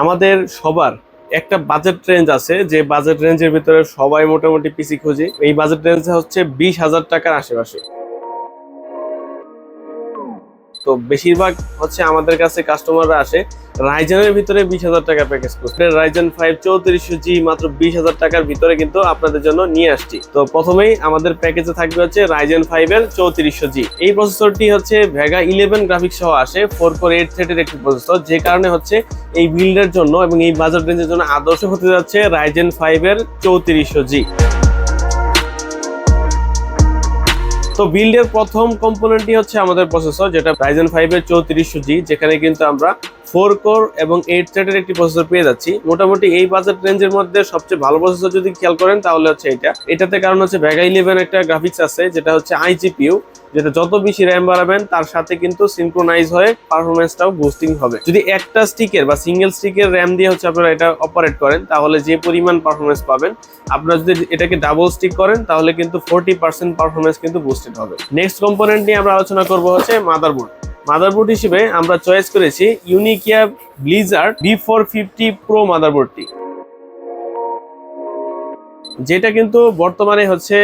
আমাদের সবার একটা বাজেট রেঞ্জ আছে, যে বাজেট রেঞ্জের ভিতরে সবাই মোটামুটি পিসি খুঁজে। এই বাজেট রেঞ্জ হচ্ছে বিশ হাজার টাকার আশেপাশে। তো বেশিরভাগ হচ্ছে আমাদের কাছে কাস্টমাররা আসে। রাইজেনের ভিতরে বিশ হাজার টাকা প্যাকেজ করছে রাইজেন ফাইভ চৌত্রিশশো জি মাত্র বিশ হাজার টাকার ভিতরে কিন্তু আপনাদের জন্য নিয়ে আসছি। তো প্রথমেই আমাদের প্যাকেজে থাকবে হচ্ছে রাইজেন ফাইভ এর চৌত্রিশশো জি এই প্রসেসরটি হচ্ছে ভেগা ইলেভেন গ্রাফিক্স সহ আসে ফোর ফোর এইট থ্রেডের একটি প্রসেসর যে কারণে হচ্ছে এই বিল্ডের জন্য এবং এই বাজার রেঞ্জের জন্য আদর্শ হতে যাচ্ছে রাইজেন ফাইভ এর চৌত্রিশশো জি তো বিল্ডের প্রথম কম্পোনেন্টটি হচ্ছে আমাদের প্রসেসর যেটা রাইজেন ফাইভ এর চৌত্রিশশো জি যেখানে কিন্তু আমরা ফোর কোর এবং এইট থ্রেডের একটি প্রসেসর পেয়ে যাচ্ছি। মোটামুটি এই বাজেট রেঞ্জের মধ্যে সবচেয়ে ভালো প্রসেসর যদি খেয়াল করেন, তাহলে হচ্ছে এটা। এটাতে কারণ হচ্ছে ভেগা ইলেভেন একটা গ্রাফিক্স আছে, যেটা হচ্ছে আইজিপিউ যেটা যত বেশি র্যাম বাড়াবেন, তার সাথে কিন্তু সিনক্রোনাইজ হয়ে পারফরমেন্সটাও বুস্টিং হবে। যদি একটা স্টিকের বা সিঙ্গেল স্টিকের র্যাম দিয়ে হচ্ছে আপনারা এটা অপারেট করেন, তাহলে যে পরিমাণ পারফরমেন্স পাবেন, আপনারা যদি এটাকে ডাবল স্টিক করেন, তাহলে কিন্তু ফোরটি পার্সেন্ট পারফরমেন্স কিন্তু বুস্টেড হবে। নেক্সট কম্পোনেন্ট নিয়ে আমরা আলোচনা করব হচ্ছে মাদারবোর্ড মাদারবোর্ড হিসেবে আমরা চয়েস করেছি ইউনিকিয়া Blazer B four fifty pro মাদারবোর্ডটি যেটা কিন্তু বর্তমানে হচ্ছে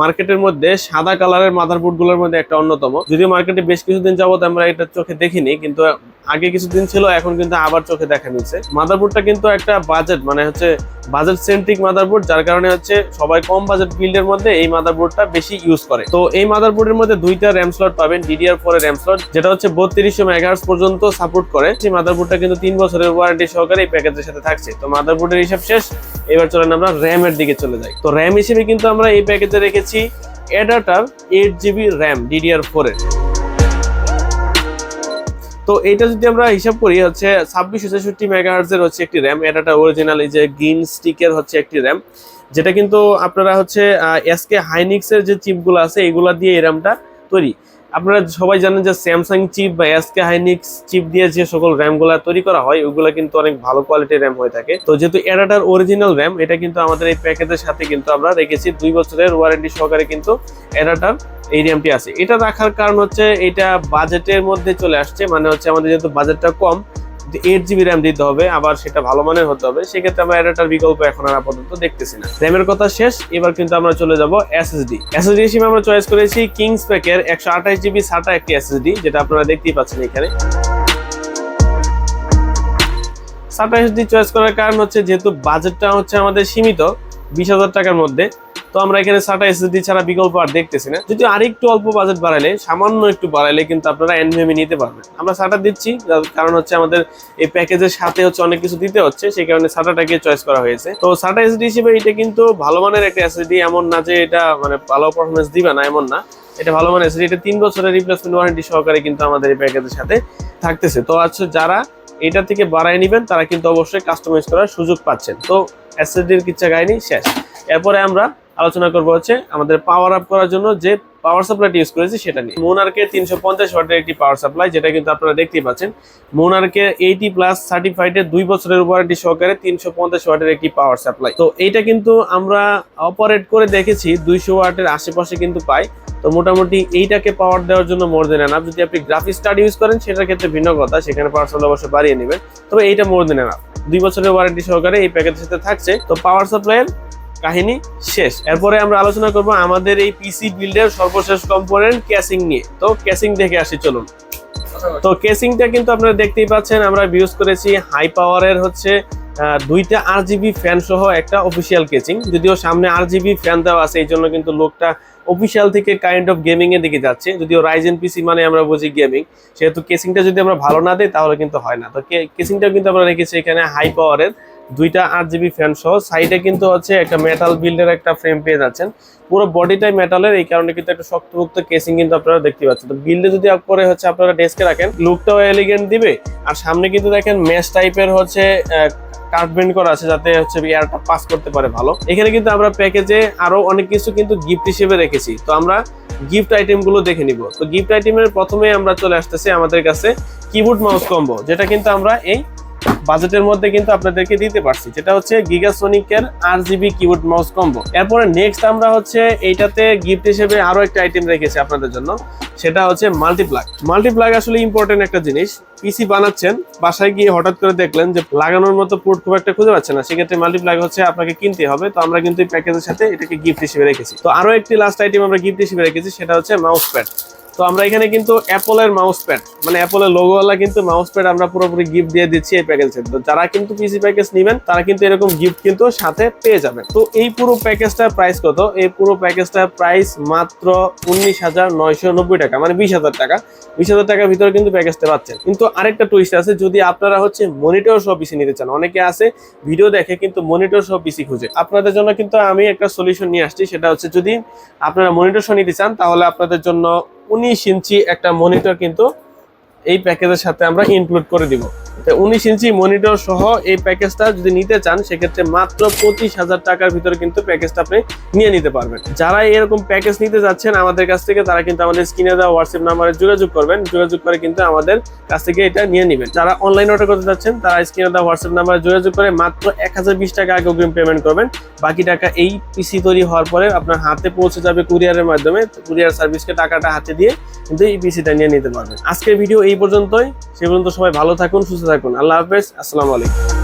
মার্কেটের মধ্যে সাদা কালারের মাদারবোর্ডগুলোর মধ্যে একটা অন্যতম। যদিও মার্কেটে বেশ কিছুদিন যাবত আমরা এটা চোখে দেখিনি, কিন্তু আগে কিছুদিন ছিল, এখন কিন্তু আবার চোখে দেখা মিলছে। মাদারবোর্ডটা কিন্তু একটা বাজেট মানে হচ্ছে বাজেট সেন্ট্রিক মাদারবোর্ড, যার কারণে হচ্ছে সবাই কম বাজেট বিল্ডের মধ্যে এই মাদারবোর্ডটা বেশি ইউজ করে। তো এই মাদারবোর্ডের মধ্যে দুইটা র্যাম স্লট পাবেন ডিডিআর ফোর এর র্যাম স্লট যেটা হচ্ছে বত্রিশশো মেগাহার্স পর্যন্ত সাপোর্ট করে। সেই মাদারবোর্ডটা কিন্তু তিন বছরের ওয়ারেন্টি সহকারে এই প্যাকেজের সাথে থাকছে। তো মাদারবোর্ডের হিসাব শেষ, এবার চলেন আমরা র্যাম এর দিকে চলে যাই। তো র্যাম হিসেবে কিন্তু আমরা এই প্যাকেজে রেখেছি এডাটার eight GB RAM DDR four এর। তো এটা যদি আমরা হিসাব করি, হচ্ছে ছাব্বিশশো ছেষট্টি মেগাহার্জের হচ্ছে একটি র্যাম এটাটা অরিজিনাল এই যে গ্রিন স্টিকের হচ্ছে একটি র্যাম যেটা কিন্তু আপনারা হচ্ছে এসকে হাইনিক্সের যে চিপগুলো আছে, এগুলা দিয়ে এই র্যামটা তৈরি। আপনারা সবাই জানেন যে স্যামসাং চিপ বা এসকে হাইনিক্স চিপ দিয়ে যে সকল র্যামগুলো তৈরি করা হয় ওইগুলো কিন্তু অনেক ভালো কোয়ালিটির র্যাম হয়ে থাকে। তো যেহেতু এডাটার অরিজিনাল র্যাম এটা কিন্তু আমাদের এই প্যাকেজের সাথে কিন্তু আমরা রেখেছি। দুই বছরের ওয়ারেন্টি সহকারে কিন্তু এডাটার এই র্যামটি আছে। এটা রাখার কারণ হচ্ছে এটা বাজেটের মধ্যে চলে আসছে মানে হচ্ছে আমাদের যেহেতু বাজেটটা কম এইট জিবি র্যাম দিতে হবে, আবার সেটা ভালো মানের হতে হবে, সেক্ষেত্রে আমরা এটার বিকল্প এখন আর আপাতত দেখতেছি না। র্যামের কথা শেষ, এবার কিন্তু আমরা চলে যাব এসএসডি এসএসডি হিসেবে আমরা চয়েস করেছি কিংস প্যাকের একশো আঠাশ জিবি সাটা একটি এসএসডি যেটা আপনারা দেখতেই পাচ্ছেন এখানে। সাটা এসএসডি চয়েস করার কারণ হচ্ছে যেহেতু বাজেটটা হচ্ছে আমাদের সীমিত, বিশ হাজার টাকার মধ্যে তো আমরা এখানে সাটা এসএসডি ছাড়া বিকল্প আর দেখতেছি না। যদি আরেকটু অল্প বাজেট বাড়াইলে, সামান্য একটু বাড়াইলে কিন্তু আপনারা এনভিএমই নিতে পারবেন। আমরা সাটা দিচ্ছি কারণ হচ্ছে আমাদের এই প্যাকেজের সাথে হচ্ছে অনেক কিছু দিতে হচ্ছে, সেই কারণে সাটাটাকে চয়েস করা হয়েছে। তো সাটা এসডি হিসেবে এটা কিন্তু ভালো মানের একটা এসএসডি এমন না যে এটা মানে ভালো পারফরমেন্স দিবে না, এমন না। এটা ভালো মানের এসএসডি এটা তিন বছরের রিপ্লেসমেন্ট ওয়ারেন্টি সহকারে কিন্তু আমাদের এই প্যাকেজের সাথে থাকতেছে। তো আচ্ছা যারা এটা থেকে বাড়ায় নেবেন, তারা কিন্তু অবশ্যই কাস্টমাইজ করার সুযোগ পাচ্ছেন। তো এসএসডির কিচ্ছা কাহিনী শেষ। এরপরে আমরা আলোচনা করব হচ্ছে আমাদের পাওয়ার আপ করার জন্য যে পাওয়ার সাপ্লাইটি ইউজ করেছি সেটা নিয়ে। মোনারকে তিনশো পঞ্চাশ ওয়াটের একটি পাওয়ার সাপ্লাই যেটা কিন্তু আপনারা দেখতেই পাচ্ছেন। মোনারকে এইটি প্লাস সার্টিফাইডের দুই বছরের ওয়ারেন্টি সহকারে তিনশো পঞ্চাশ ওয়াটের একটি পাওয়ার সাপ্লাই তো এইটা কিন্তু আমরা অপারেট করে দেখেছি, দুইশো ওয়াটের আশেপাশে কিন্তু পাই। তো মোটামুটি এইটাকে পাওয়ার দেওয়ার জন্য মোর দেন এনাফ যদি আপনি গ্রাফিক্স কার্ড ইউজ করেন, সেটার ক্ষেত্রে ভিন্ন কথা, সেখানে পাওয়ার সাপ্লাই অবশ্যই বাড়িয়ে নেবেন। তবে এইটা মোর দেন এনাফ দুই বছরের ওয়ারেন্টি সহকারে এই প্যাকেজের সাথে থাকছে। তো পাওয়ার সাপ্লাইয়ের কাহিনী শেষ। এরপরে আমরা আলোচনা করব আমাদের এই পিসি বিল্ডের সর্বশেষ কম্পোনেন্ট ক্যাসিং নিয়ে। তো ক্যাসিং দেখে আসি, চলুন। তো কেসিংটা কিন্তু আপনারা দেখতেই পাচ্ছেন, আমরা ইউজ করেছি হাই পাওয়ারের হচ্ছে দুইটা আর জিবি ফ্যান সহ একটা অফিসিয়াল কেচিং যদিও সামনে আর জিবি ফ্যান দেওয়া আছে এই জন্য কিন্তু লোকটা অফিসিয়াল থেকে কাইন্ড অফ গেমিং এর দিকে যাচ্ছে। যদিও রাইজেন পিসি মানে আমরা বুঝি গেমিং সেহেতু কেসিংটা যদি আমরা ভালো না দিই, তাহলে কিন্তু হয় না। তো কেসিংটা কিন্তু আমরা রেখেছি এখানে হাই পাওয়ারের দুইটা আট জিবি ফ্যান সহ। সাইডে কিন্তু হচ্ছে একটা মেটাল বিল্ডের একটা ফ্রেম পেয়ে যাচ্ছেন। পুরো বডিটাই মেটালের এই কারণে কিন্তু একটা শক্তপোক্ত কেসিং কিন্তু আপনারা দেখতে পাচ্ছেন। তো বিল্ডে যদি করে হচ্ছে আপনারা ডেস্কে রাখেন লুকটাও এলিগেন্ট দিবে। আর সামনে কিন্তু দেখেন মেশ টাইপের হচ্ছে কার্ভ বেন্ড করা আছে যাতে হচ্ছে এয়ারটা পাস করতে পারে ভালো। এখানে কিন্তু আমরা প্যাকেজে আরও অনেক কিছু কিন্তু গিফট হিসেবে রেখেছি। তো আমরা গিফট আইটেমগুলো দেখে নিব। তো গিফট আইটেমের প্রথমে আমরা চলে আসতেছি আমাদের কাছে কিবোর্ড মাউস কম্বো যেটা কিন্তু আমরা এই বাজেটের মধ্যে কিন্তু আপনাদেরকে দিতে পারছি। যেটা হচ্ছে গিগাসোনিকের R GB keyboard mouse combo এরপরে নেক্সট আমরা হচ্ছে এইটাতে গিফট হিসেবে আরও একটা আইটেম রেখেছি আপনাদের জন্য। সেটা হচ্ছে মাল্টিপ্লাগ মাল্টিপ্লাগ আসলে ইম্পর্টেন্ট একটা জিনিস। পিসি বানাচ্ছেন, বাসায় গিয়ে হঠাৎ করে দেখলেন যে লাগানোর মতো পোর্ট খুব একটা খুঁজে পাচ্ছে না। সেক্ষেত্রে মাল্টিপ্লাগ হচ্ছে আপনাকে কিনতে হবে। তো আমরা কিন্তু এই প্যাকেজের সাথে এটাকে গিফট হিসেবে রেখেছি। তো আরও একটি লাস্ট আইটেম আমরা গিফট হিসেবে রেখেছি, সেটা হচ্ছে মাউস প্যাড তো আমরা এখানে কিন্তু অ্যাপলের মাউস প্যাড মানে অ্যাপলের লোগোওয়ালা কিন্তু মাউস প্যাড আমরা পুরোপুরি গিফট দিয়ে দিচ্ছি এই প্যাকেজে তো যারা কিন্তু পিসি প্যাকেজ নেবেন, তারা কিন্তু এরকম গিফট কিন্তু সাথে পেয়ে যাবেন। তো এই পুরো প্যাকেজটার প্রাইস কত? এই পুরো প্যাকেজটার প্রাইস মাত্র উনিশ হাজার নয়শো নব্বই টাকা মানে বিশ হাজার টাকা। বিশ হাজার টাকার ভিতরে কিন্তু প্যাকেজটা পাচ্ছেন। কিন্তু আরেকটা টুইস্ট আছে, যদি আপনারা হচ্ছে মনিটর সহ পিসি নিতে চান, অনেকে আছে ভিডিও দেখে কিন্তু মনিটর সহ পিসি খুঁজে। আপনাদের জন্য কিন্তু আমি একটা সলিউশন নিয়ে আসছি, সেটা হচ্ছে যদি আপনারা মনিটর সহ নিতে চান, তাহলে আপনাদের জন্য উনিশ ইঞ্চি একটা মনিটর কিন্তু এই প্যাকেজের সাথে আমরা ইনক্লুড করে দিব। উনিশ ইঞ্চি মনিটর সহ এই প্যাকেজটা যদি নিতে চান, সেক্ষেত্রে মাত্র পঁচিশ হাজার টাকার ভিতরে কিন্তু প্যাকেজটা আপনি নিয়ে নিতে পারবেন। যারা এরকম প্যাকেজ নিতে যাচ্ছেন আমাদের কাছ থেকে, তারা কিন্তু আমাদের স্ক্রিনে দেওয়া হোয়াটসঅ্যাপ নাম্বারে যোগাযোগ করবেন। যোগাযোগ করে কিন্তু আমাদের কাছ থেকে এটা নিয়ে নেবেন। যারা অনলাইন অর্ডার করতে যাচ্ছেন, তারা স্ক্রিনে দেওয়া হোয়াটসঅ্যাপ নাম্বারে যোগাযোগ করে মাত্র এক হাজার বিশ টাকা আগে অগ্রিম পেমেন্ট করবেন। বাকি টাকা এই পিসি তৈরি হওয়ার পরে আপনার হাতে পৌঁছে যাবে কুরিয়ারের মাধ্যমে। কুরিয়ার সার্ভিসকে টাকাটা হাতে দিয়ে কিন্তু এই পিসিটা নিয়ে নিতে পারবেন। আজকের ভিডিও এই পর্যন্তই। সে পর্যন্ত সবাই ভালো থাকুন, সুস্থ থাকুন। আল্লাহ হাফেজ। আসসালামু আলাইকুম।